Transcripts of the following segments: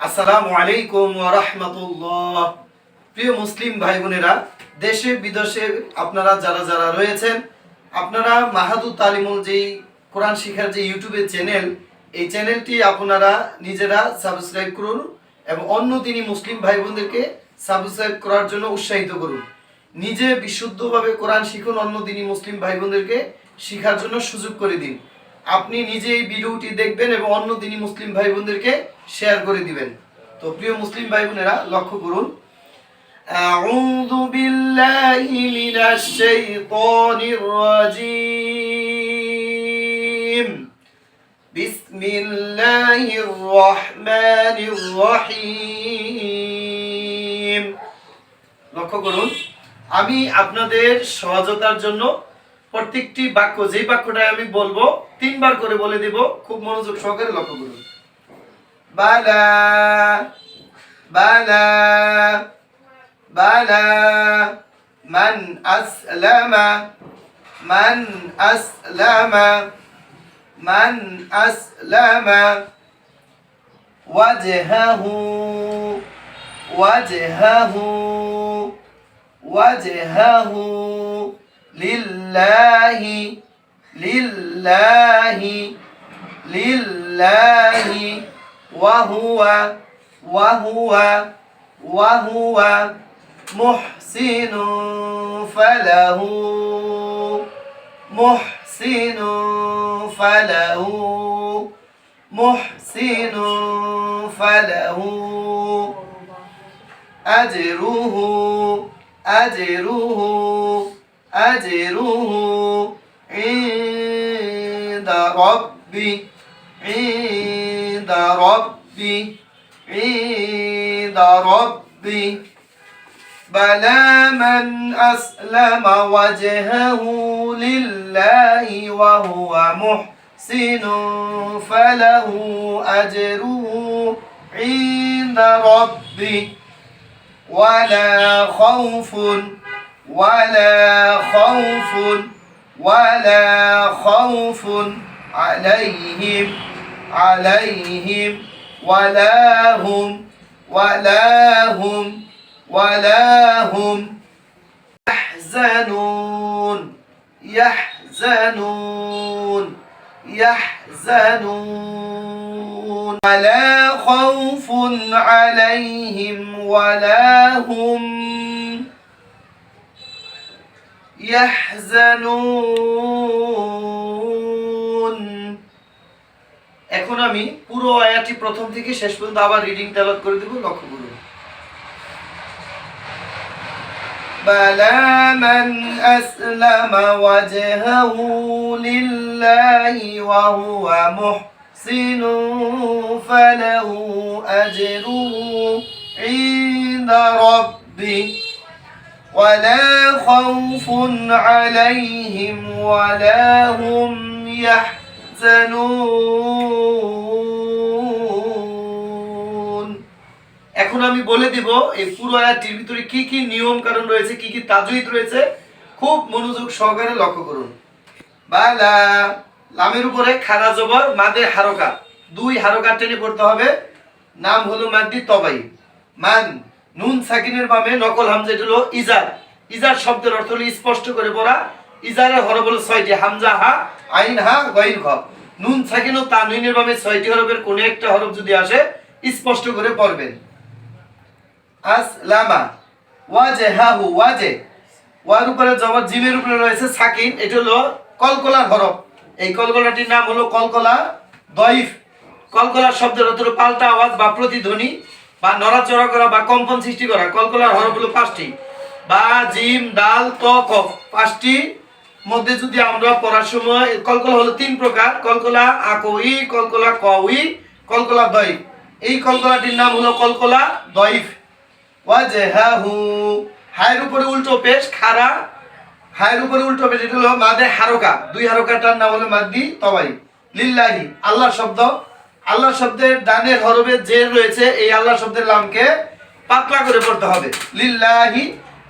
আসসালামু আলাইকুম রাহমাতুল্লাহ। প্রিয় মুসলিম ভাই বোনেরা দেশে, বিদেশে আপনারা যারা যারা রয়েছেন, আপনারা মাহাদু তালিমুল যেই কোরআন শিখার যে ইউটিউবের চ্যানেল, এই চ্যানেলটি আপনারা নিজেরা সাবস্ক্রাইব করুন এবং অন্য তিনি মুসলিম ভাই বোনদেরকে সাবস্ক্রাইব করার জন্য উৎসাহিত করুন। নিজে বিশুদ্ধভাবে কোরআন শিখুন অন্য দিনই মুসলিম ভাই বোনদেরকে শিখার জন্য সুযোগ করে দিন। আপনি নিজে এই ভিডিওটি দেখবেন এবং অন্য দিনই মুসলিম ভাই বোনদেরকে শেয়ার করে দিবেন তো প্রিয় মুসলিম ভাই বোনেরা লক্ষ্য করুন أعوذ بالله من الشيطان الرجيم بسم الله الرحمن الرحيم লক্ষ্য করুন আমি আপনাদের সহজতার জন্য প্রত্যেকটি বাক্য, যেই বাক্যটাই আমি বলব, তিনবার করে বলে দিব, খুব মনোযোগ সহকারে লক্ষ্য করুন। হু বালা বালা, মান আসলামা, মান মান لله لله لله وهو وهو وهو محسن فله محسن فله محسن فله. أجره أجره أجره عند ربي عند ربي عند ربي. بلى من أسلم وجهه لله وهو محسن فله أجره عند ربي. ولا خوف ولا خوف ولا خوف عليهم عليهم ولا هم ولا هم ولا هم. يحزنون يحزنون يحزنون. ولا خوف عليهم ولا هم. يحزنون এখন আমি পুরো আয়াতটি প্রথম থেকে শেষ পর্যন্ত আবার রিডিং তেলাওয়াত করে দেব লক্ষ্য করুন بلى من أسلم وجهه لله وهو محسن فله أجره عند ربه ولا خوف عليهم ولا هم يحزنون এখন আমি বলে দিব এই পুরো আয়াতটির ভিতরে কি কি নিয়ম কারণ রয়েছে কি কি তাজুইদ রয়েছে খুব মনোযোগ সহকারে লক্ষ্য করুন বালা লামের উপরে খারা জবর মাদে হারকা দুই হারকা টেনে পড়তে হবে নাম হলো মাদ্দি তবাই মান নুন সাকিনের বামে নকল হামজা, এটা হলো ইজার। ইজার শব্দের অর্থ হলো স্পষ্ট করে পড়া। ইজারের হরফ হলো ছয়টি, হামজা, হা, আইন, হা, গইন, খ। নুন সাকিন ও তানউইনের বামে ছয়টি হরফের কোনো একটা হরফ যদি আসে, স্পষ্ট করে পড়বেন। আসলামা ওয়াজহাহু ওয়াজে ওয়ার উপরে জবর জিমের উপরে রয়েছে সাকিন, এটা হলো কলকলার হরফ। এই কলকলাটির নাম হলো কলকলা দইফ কলকলার শব্দের অর্থ হলো পাল্টা আওয়াজ বা প্রতিধ্বনি। বা নড়াচড়া করা বা কম্পন সৃষ্টি করা কলকলার হরফ হলো পাঁচটি। বা, জিম ডাল ত, কফ পাঁচটি। মধ্যে যদি আমরা পড়ার সময়, কলকলা হলো তিন প্রকার, কলকলা আকই কলকলা কউই কলকলা দইফ এই কলকলাটির নাম হলো কলকলা দইফ ওয়াজহাহু হায়ের উপরে উল্টো পেশ খাড়া হায়ের উপরে উল্টো পেশ, এটা হলো মাদে হারকা। দুই হারকাটার নাম হলো মাদ্দি তবাই লিল্লাহি আল্লাহ শব্দ আল্লাহ শব্দের ডানের হরবে যে রয়েছে, এই আল্লাহ শব্দের লামকে পাতলা করে পড়তে হবে। লিল্লাহি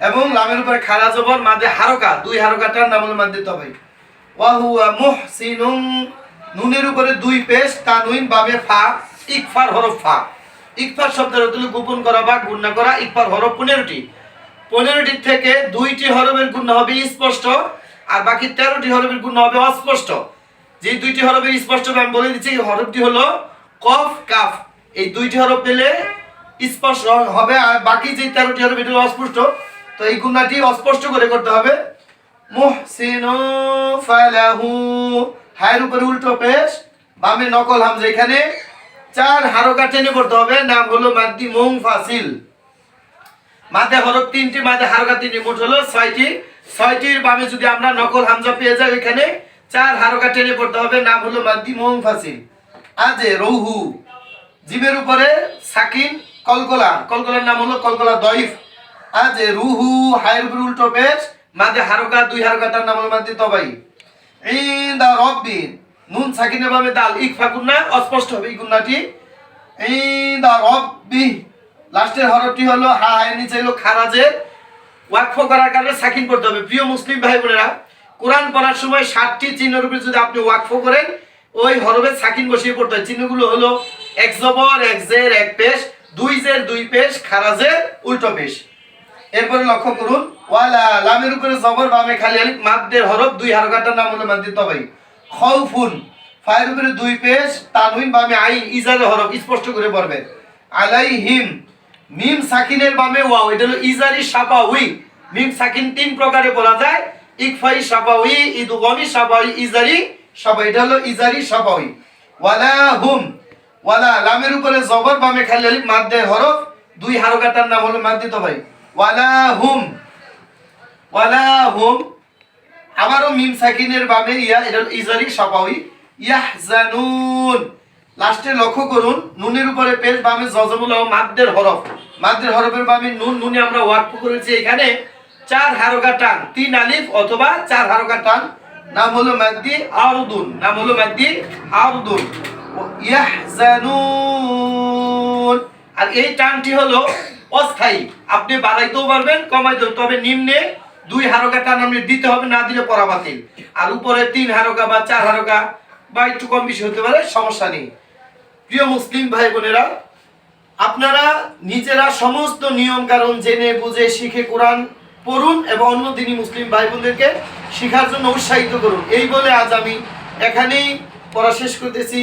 এবং লামের উপরে খাড়া জবর মাদে হারকা, দুই হারকাটার নাম হলো মাদ্দি তবাই ওয়াহুয়া মুহসিনুন, নুনের উপরে দুই পেশ, তানুইন বাবে ফা, ইকফার হরফ ফা। ইকফার শব্দের অর্থ গোপন করা বা গুণনা করা, ইকফার হরফ পনেরোটি। পনেরোটি থেকে দুইটি হরফের গুণ হবে স্পষ্ট, আর বাকি তেরোটি হরফের গুণ হবে অস্পষ্ট। যে দুইটি হরফের স্পষ্ট আমি বলে দিচ্ছি, এই হরফটি হলো কফ, কাফ। এই দুইটি হরফ পেলে স্পষ্ট হবে, আর বাকি যে তেরোটি হরফ এটা অস্পষ্ট। তো এই গুণাটি অস্পষ্ট করে করতে হবে। মুহসিনু ফালাহু। হায়ের উপরে উল্টো পেশ, বামে নকল হামজা। এখানে চার হারকা টেনে পড়তে হবে, নাম হলো মাদ্দি মুং ফাসিল। মাঝে হরফ তিনটি মাঝে হারকা তিনটি, মোট হলো ছয়টি। ছয়টির বামে যদি আমরা নকল হামজা পেয়ে যাই, এখানে চার হারকা টেনে পড়তে হবে, নাম হলো মাদ্দি মুং ফাসিল। আজে রৌহু জিবের উপরে সাকিন কলকলা, কলকলার নাম হলো কলকলা দইফ আজে রুহু, হায়ের উপরে উল্টো পেশ, মাঝে হারকা দুই হারকা তার নাম হলো মাদ্দি তবাই। ইন্দা রব্বিন, নুন সাকিনের ভাবে দাল ইকফা গুন্না, অস্পষ্ট হবে এই গুন্নাটি। ইন্দা রব্বি, লাস্টের হরফটি হলো হা, এর নিচে হলো খারাজের। ওয়াকফ করার কারণে সাকিন পড়তে হবে। প্রিয় মুসলিম ভাই বোনেরা কোরআন পড়ার সময় ষাটটি চিহ্নের উপরে যদি আপনি ওয়াকফ করেন, ওই হরফের সাকিন বসিয়ে পড়তে হয়। চিহ্নগুলো হলো এক জবর, এক জের, এক পেশ, দুই জের, দুই পেশ খারাজের উল্টো পেশ। এরপরে লক্ষ্য করুন, ওয়ালা লামের উপরে জবর, বামে খালি আলিফ মাদ্দের হরফ, দুই হারকাটার নাম হলো মাদ্দি তবাই। খাউফুন ফায়ের উপরে দুই পেশ, তানউইন, বামে আইন, ইজারে হরফ, স্পষ্ট করে পড়বেন আলাইহিম, মিম সাকিনের বামে ওয়াও, এটা হলো ইজারি সাপাউই মিম সাকিন তিন প্রকারে বলা যায়। ইকফাই সাপাউই ইদগমি সাপাউই ইজারি সাপা এটা হলো ইজারি সাপাউই ওয়ালা হুম, ওয়ালা লামের উপরে জবর বামে খালি আলিফ মাদ্দের হরফ, দুই হারকাটার নাম হলো মাদ্দি ভাই ওয়ালা হুম ওয়ালা হুম, আবারও মিম সাকিনের বামে ইয়া, এটা ইজারি সাপাউই ইয়াহজানুন, লাস্টে লক্ষ্য করুন, নুনের উপরে পেশ বামে জজমুল মাদ্দের হরফ। মাদ্দের হরফের বামে নুন, নুনে আমরা ওয়াকফ করেছি এখানে। চার হারকা টান, তিন আলিফ অথবা চার হারকা টান। নাম হলো মাদ্দি আরদুন নাম হলো মাদ্দি আরদুন ইয়াহজানুন। আর এই টানটি হলো অস্থায়ী। আপনি বাড়াইতেও পারবেন কমাইতেও তবে নিম্নে দুই হারকা টান আপনি দিতে হবে, না দিলে পরা বাতিল। আর উপরে তিন হারকা বা চার হারকা বা একটু কম বেশি হতে পারে, সমস্যা নেই। প্রিয় মুসলিম ভাই বোনেরা আপনারা নিজেরা সমস্ত নিয়ম কারণ জেনে বুঝে শিখে কোরআন পড়ুন এবং অন্য দিনই মুসলিম ভাই বোনদেরকে শিখার জন্য উৎসাহিত করুন। এই বলে আজ আমি এখানেই পড়া শেষ করতেছি।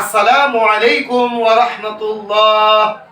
আসসালামু আলাইকুম ওয়া রাহমাতুল্লাহ।